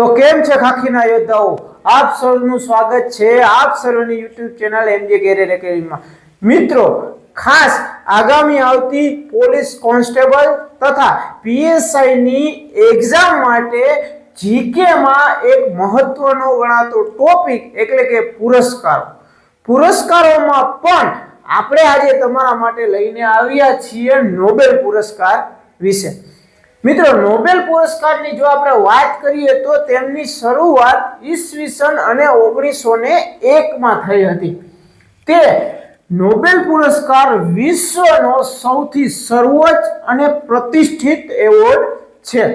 તો કેમ છે ખાખીના યોદ્ધાઓ? આપ સૌનું સ્વાગત છે આપ સર્વની યુટ્યુબ ચેનલ એમજે કેરિયર એકેડમીમાં. મિત્રો, ખાસ આગામી આવતી પોલીસ કોન્સ્ટેબલ તથા પીએસઆઈની એક્ઝામ માટે જીકેમાં એક મહત્વનો ગણાતો ટોપિક એટલે કે પુરસ્કારો. પુરસ્કારોમાં પણ આપણે આજે તમારા માટે લઈને આવ્યા છીએ નોબેલ પુરસ્કાર વિશે. મિત્રો, નોબેલ પુરસ્કારની જો આપણે વાત કરીએ તો તેમની શરૂઆત ઈસવીસન અને ઓગણીસો ને એકમાં થઈ હતી. તે નોબેલ પુરસ્કાર વિશ્વનો સૌથી સર્વોચ્ચ અને પ્રતિષ્ઠિત એવોર્ડ છે.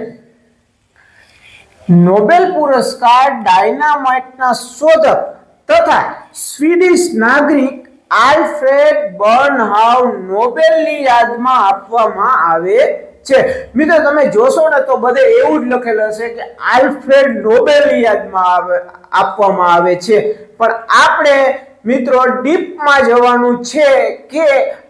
નોબેલ પુરસ્કાર ડાયનામાઇટના શોધક તથા સ્વીડિશ નાગરિક આલ્ફ્રેડ બર્નહાઉ નોબેલની યાદમાં આપવામાં આવે છે. મિત્રો, તમે જોશો ને તો બધે એવું જ લખેલું હશે કે આલ્ફ્રેડ નોબેલની યાદમાં આવે, આપવામાં આવે છે. પણ આપણે, મિત્રો, ડીપમાં જવાનું છે કે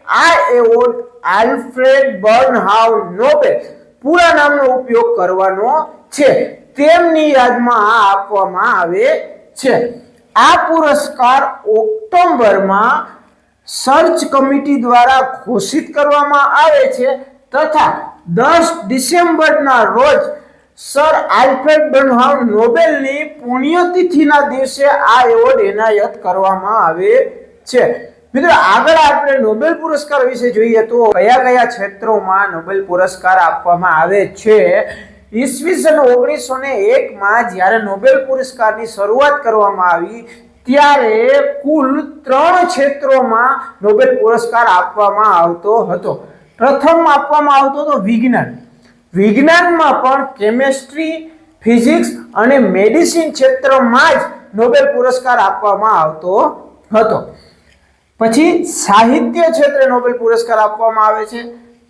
આ એવોર્ડ આલ્ફ્રેડ બર્નહાઉ નોબેલ પૂરા નામનો ઉપયોગ કરવાનો છે. તેમની યાદમાં આ આપવામાં આવે છે. આ પુરસ્કાર ઓક્ટોબરમાં સર્ચ કમિટી દ્વારા ઘોષિત કરવામાં આવે છે તથા દસ ડિસેમ્બરના રોજ સર આલ્ફ્રેડ બર્નહાઉ નોબેલની પુણ્યતિથિના દિવસે આ એવોર્ડ એનાયત કરવામાં આવે છે. મિત્રો, આગળ આપણે નોબેલ પુરસ્કાર વિશે જોઈએ તો કયા કયા ક્ષેત્રોમાં નોબેલ પુરસ્કાર આપવામાં આવે છે? ઈસવીસન ઓગણીસો ને એકમાં જ્યારે નોબેલ પુરસ્કારની શરૂઆત કરવામાં આવી, ત્યારે કુલ ત્રણ ક્ષેત્રોમાં નોબેલ પુરસ્કાર આપવામાં આવતો હતો. પ્રથમ આપવામાં આવતો હતો વિજ્ઞાન. વિજ્ઞાનમાં પણ કેમેસ્ટ્રી, ફિઝિક્સ અને મેડિસિન ક્ષેત્રમાં જ નોબેલ પુરસ્કાર આપવામાં આવતો હતો. પછી સાહિત્ય ક્ષેત્રે નોબેલ પુરસ્કાર આપવામાં આવે છે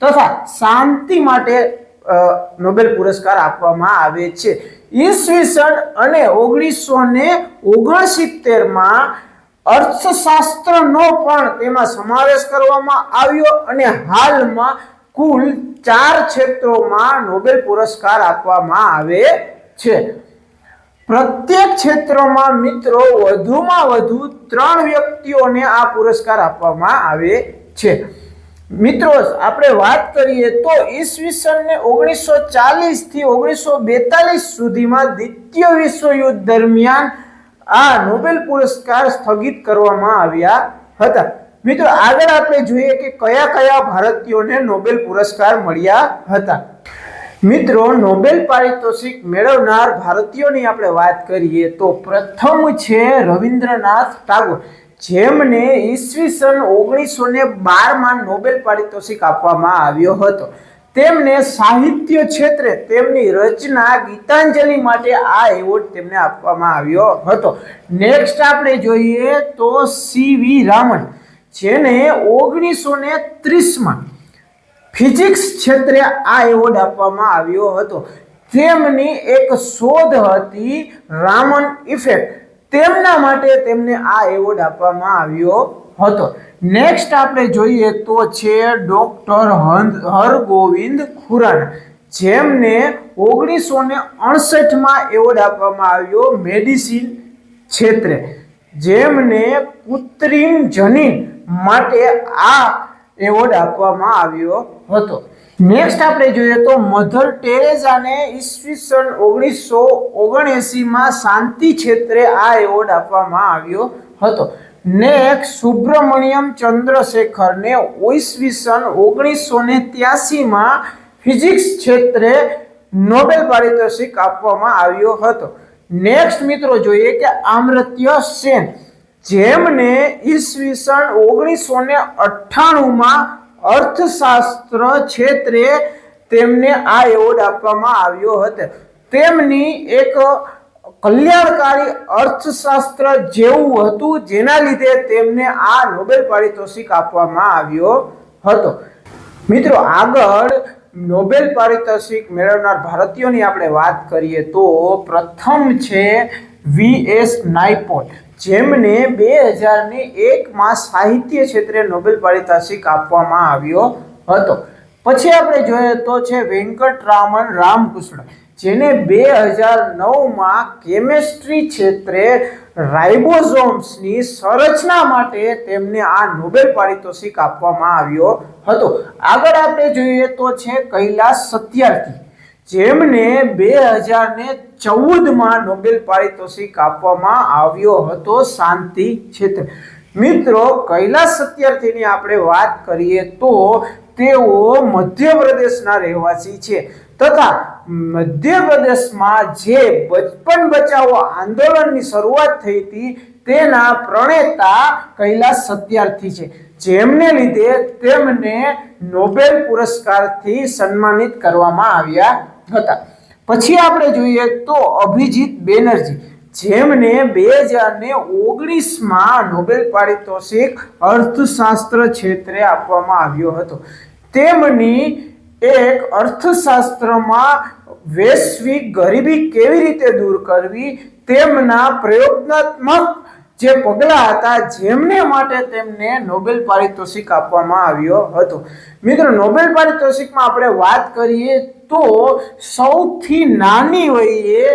તથા શાંતિ માટે નોબેલ પુરસ્કાર આપવામાં આવે છે. ઈસવીસન અને ઓગણીસો ને ઓગણસિત્તેરમાં અર્થશાસ્ત્રનો પણ તેમાં સમાવેશ કરવામાં આવ્યો અને હાલમાં કુલ ચાર ક્ષેત્રોમાં નોબેલ પુરસ્કાર આપવામાં આવે છે. પ્રત્યેક ક્ષેત્રમાં મિત્રો વધુમાં વધુ ત્રણ વ્યક્તિઓને આ પુરસ્કાર આપવામાં આવે છે. મિત્રો, આપણે વાત કરીએ તો ઈસવીસનને ઓગણીસો ચાલીસથી ઓગણીસો બેતાલીસ સુધીમાં દ્વિતીય વિશ્વયુદ્ધ દરમિયાન આ નોબેલ પુરસ્કાર સ્થગિત કરવામાં આવ્યા હતા. મિત્રો, આગળ આપણે જોઈએ કે કયા કયા ભારતીયોને નોબેલ પુરસ્કાર મળ્યા હતા. મિત્રો, નોબેલ પારિતોષિક મેળવનાર ભારતીયોની આપણે વાત કરીએ તો પ્રથમ છે રવિન્દ્રનાથ ટાગોર, જેમને ઈસવીસન ઓગણીસો ને બારમાં નોબેલ પારિતોષિક આપવામાં આવ્યો હતો. તેમને સાહિત્ય ક્ષેત્રે તેમની રચના, ગીતાંજલિ માટે આ એવોર્ડ તેમને આપવામાં આવ્યો હતો. નેક્સ્ટ આપણે જોઈએ તો સી વી રામન, જેને ઓગણીસો ને ત્રીસમાં ફિઝિક્સ ક્ષેત્રે આ એવોર્ડ આપવામાં આવ્યો હતો. તેમની એક શોધ હતી રામન ઇફેક્ટ. તેમના માટે તેમને આ એવોર્ડ આપવામાં આવ્યો હતો. નેક્સ્ટ આપણે જોઈએ તો છે ડોક્ટર હરગોવિંદ ખુરાના. જેમને ઓગણીસો ને અડસઠમાં એવોર્ડ આપવામાં આવ્યો મેડિસિન ક્ષેત્રે. જેમને કૃત્રિમ જનીન માટે આ એવોર્ડ આપવામાં આવ્યો હતો. નેક્સ્ટ આપણે જોઈએ તો મધર ટેરેઝાને ઈસવીસન ઓગણીસો ઓગણએંસીમાં શાંતિ ક્ષેત્રે આ એવોર્ડ આપવામાં આવ્યો હતો. નેક્સ્ટ સુબ્રમણ્યમ ચંદ્રશેખરને ઈસવીસન ઓગણીસો ને ત્યાસીમાં ફિઝિક્સ ક્ષેત્રે નોબેલ પારિતોષિક આપવામાં આવ્યો હતો. નેક્સ્ટ મિત્રો જોઈએ કે આમૃત્ય સેન, જેમને ઈસવીસન ઓગણીસો ને અઠ્ઠાણુંમાં અર્થશાસ્ત્ર ક્ષેત્રે તેમને આ એવોર્ડ આપવામાં આવ્યો હતો. તેમની એક કલ્યાણકારી અર્થશાસ્ત્ર જેવું હતું, જેના લીધે તેમને આ નોબેલ પારિતોષિક આપવામાં આવ્યો હતો. મિત્રો, આગળ નોબેલ પારિતોષિક મેળવનાર ભારતીયોની આપણે વાત કરીએ તો પ્રથમ છે વી એસ નાઇપોટ જેમને બે હજાર ને એકમાં સાહિત્ય ક્ષેત્રે નોબેલ પારિતોષિક આપવામાં આવ્યો હતો. પછી આપણે જોઈએ તો છે વેંકટરામન રામકૃષ્ણ જેને બે હજાર નવમાં કેમેસ્ટ્રી ક્ષેત્રે રાઇબોઝોમ્સની સંરચના માટે તેમને આ નોબેલ પારિતોષિક આપવામાં આવ્યો હતો. આગળ આપણે જોઈએ તો છે કૈલાસ સત્યાર્થી, જેમને બે હજાર ને ચૌદમાં નોબેલ પારિતોષિક આપવામાં આવ્યો હતો શાંતિ ક્ષેત્ર. મિત્રો, કૈલાસ સત્યાર્થીની આપણે વાત કરીએ તો તેઓ મધ્યપ્રદેશના રહેવાસી છે તથા મધ્યપ્રદેશમાં જે બચપન બચાવો આંદોલનની શરૂઆત થઈ હતી, તેના પ્રણેતા કૈલાસ સત્યાર્થી છે. જેમને લીધે તેમને નોબેલ પુરસ્કારથી સન્માનિત કરવામાં આવ્યા હતા. પછી આપણે જોઈએ તો અભિજીત બેનર્જી, જેમને બે હજાર ને ઓગણીસમાં નોબેલ પારિતોષિક અર્થશાસ્ત્ર ક્ષેત્રે આપવામાં આવ્યો હતો. તેમની એક અર્થશાસ્ત્રમાં વૈશ્વિક ગરીબી કેવી રીતે દૂર કરવી તેમના પ્રયોગાત્મક જે પગલાં હતા, જેમને માટે તેમને નોબેલ પારિતોષિક આપવામાં આવ્યો હતો. મિત્રો, નોબેલ પારિતોષિકમાં આપણે વાત કરીએ તો સૌથી નાની વયે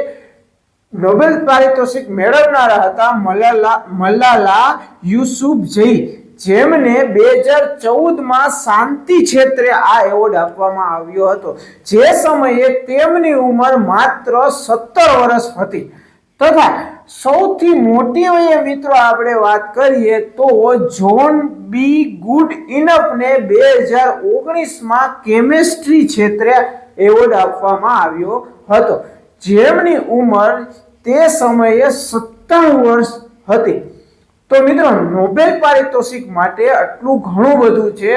નોબેલ પારિતોષિક મેળવનારા હતા મલાલા મલાલા યુસુફજઈ જેમને બે હજાર ચૌદમાં શાંતિ ક્ષેત્રે આ એવોર્ડ આપવામાં આવ્યો હતો. જે સમયે તેમની ઉંમર માત્ર સત્તર વર્ષ હતી. તથા સૌથી મોટી વયે મિત્રો આપણે વાત કરીએ તો જોન બી ગુડ ઇનફને બે હજાર ઓગણીસમાં કેમેસ્ટ્રી ક્ષેત્રે એવોર્ડ આપવામાં આવ્યો હતો. જેમની ઉંમર તે સમયે સત્તાણું વર્ષ હતી. તો મિત્રો નોબેલ પારિતોષિક માટે આટલું ઘણું બધું છે.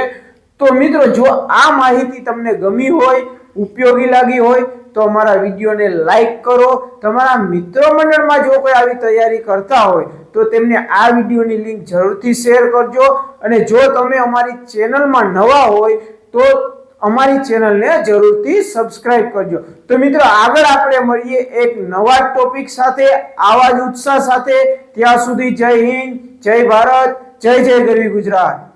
તો મિત્રો, જો આ માહિતી તમને ગમી હોય, ઉપયોગી લાગી હોય, તો અમારા વિડીયોને લાઈક કરો. તમારા મિત્રો મંડળમાં જો કોઈ આવી તૈયારી કરતા હોય, તો તેમને આ વિડીયોની લિંક જરૂરથી શેર કરજો. અને જો તમે અમારી ચેનલમાં નવા હોય, તો અમારી ચેનલને જરૂરથી સબસ્ક્રાઇબ કરજો. તો મિત્રો, આગળ આપણે મળીએ એક નવા ટોપિક સાથે, આવા જ ઉત્સાહ સાથે. ત્યાં સુધી જય હિન્દ, જય ભારત, જય જય ગરવી ગુજરાત.